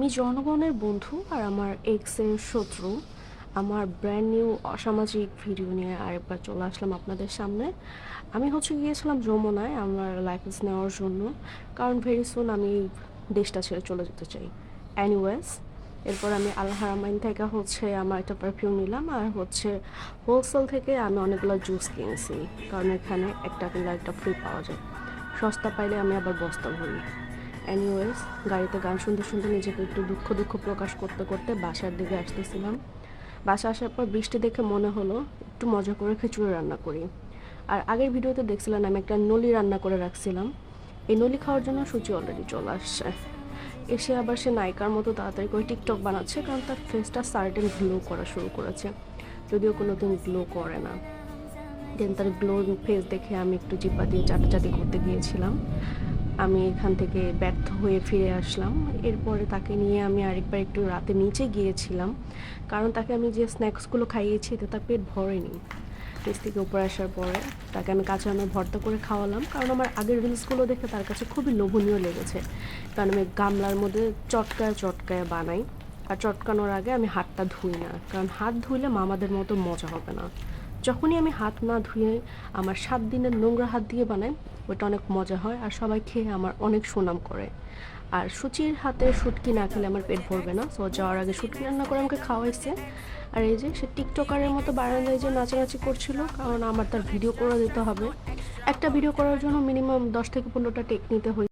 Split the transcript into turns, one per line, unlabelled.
আমি জনগণের বন্ধু আর আমার এক্সের শত্রু। আমার ব্র্যান্ড নিউ অসামাজিক ভিডিও নিয়ে আরেকবার চলে আসলাম আপনাদের সামনে। আমি হচ্ছে গিয়েছিলাম যমুনায় আমার লাইসেন্স নেওয়ার জন্য। কারণ ভেরি সুন আমি দেশটা ছেড়ে চলে যেতে চাই। অ্যানিওয়েস এরপর আমি আল হারামাইন থেকে হচ্ছে আমার একটা পারফিউম নিলাম আর হচ্ছে হোলসেল থেকে আমি অনেকগুলো জুস কিনেছি। কারণ এখানে একটা কিনলে একটা ফ্রি পাওয়া যায়। সস্তা পাইলে আমি আবার বস্তা ভরি। এনিওয়েজ গাড়িতে গান শুনতে শুনতে নিজেকে একটু দুঃখ দুঃখ প্রকাশ করতে করতে বাসার দিকে আসতেছিলাম। বাসা আসার পর বৃষ্টি দেখে মনে হলো একটু মজা করে খিচুড়ি রান্না করি। আর আগের ভিডিওতে দেখছিলাম আমি একটা নলি রান্না করে রাখছিলাম। এই নলি খাওয়ার জন্য সূচি অলরেডি চলে আসছে। এসে আবার সে নায়িকার মতো তাড়াতাড়ি করে টিকটক বানাচ্ছে কারণ তার ফেসটা সার্টেন গ্লো করা শুরু করেছে। যদিও কোনো দিন গ্লো করে না। দেন তার গ্লো ফেস দেখে আমি একটু জিব্বা দিয়ে চাটাচাটি করতে গিয়েছিলাম। আমি এখান থেকে ব্যর্থ হয়ে ফিরে আসলাম। এরপরে তাকে নিয়ে আমি আরেকবার একটু রাতে নিচে গিয়েছিলাম। কারণ তাকে আমি যে স্ন্যাক্সগুলো খাইয়েছি, এতে তার পেট ভরেনি। নিচ থেকে উপরে আসার পরে তাকে আমি কাঁচা আমের ভর্তা করে খাওয়ালাম। কারণ আমার আগের রিলসগুলো দেখে তার কাছে খুবই লোভনীয় লেগেছে। কারণ আমি গামলার মধ্যে চটকায় চটকায় বানাই। আর চটকানোর আগে আমি হাতটা ধুই না। কারণ হাত ধুইলে মামাদের মতো মজা হবে না। যখনই আমি হাত না ধুয়ে আমার সাত দিনের নোংরা হাত দিয়ে বানাই, ওটা অনেক মজা হয় আর সবাই খেয়ে আমার অনেক সুনাম করে। আর সুচির হাতে শুটকি না খেলে আমার পেট ভরবে না। সো যাওয়ার আগে শুটকি রান্না করে আমাকে খাওয়াইছে। আর এই যে সে টিকটকারের মতো বারান্দায় যে নাচানাচি করছিল, কারণ আমার তার ভিডিও করে দিতে হবে। একটা ভিডিও করার জন্য মিনিমাম দশ থেকে পনেরোটা টেক নিতে হয়েছে।